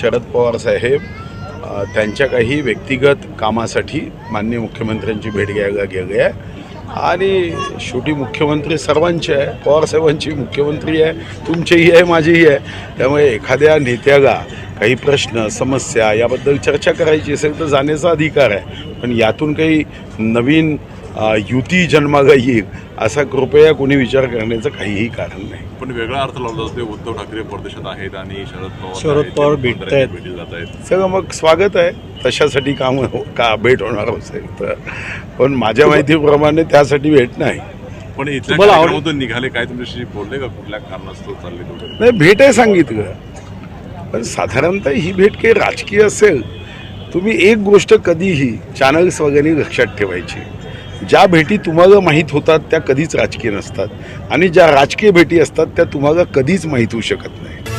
शरद पवार साहेब त्यांच्या काही व्यक्तिगत कामासाठी माननीय मुख्यमंत्र्यांची भेट घ्यायला गेले आहे आणि शेवटी मुख्यमंत्री सर्वांचे आहे पवारसाहेबांची मुख्यमंत्री आहे तुमचीही आहे माझीही आहे. त्यामुळे एखाद्या नेत्याला काही प्रश्न समस्या याबद्दल चर्चा करायची असेल तर जाण्याचा अधिकार आहे. पण यातून काही नवीन युती जन्माला येईल असा कृपया कोणी विचार करण्याचं काहीही कारण नाही. पण वेगळा अर्थ लावला जातो उद्धव ठाकरे परदेशात आहेत आणि शरद पवार शरद आहेत, पवार ते भेटतायत. भेटी जात आहेत. सगळं मग स्वागत आहे. तशासाठी काम हो- का भेट होणार असेल तर पण माझ्या माहितीप्रमाणे त्यासाठी भेट नाही. पण इथल्या तुम्हाला आवड- कार्यक्रमातून निघाले काय तुमच्याशी बोलले का? कुठल्या कारणास्तव चालले तुम्ही? नाही भेट आहे सांगितलं. पण साधारणतः ही भेट काही राजकीय असेल. तुम्ही एक गोष्ट कधीही चॅनल्स वगैरे लक्षात ठेवायची. ज्या भेटी तुम्हाला माहीत होतात त्या कधीच राजकीय नसतात. आणि ज्या राजकीय भेटी असतात त्या तुम्हाला कधीच माहीत होऊ शकत नाही.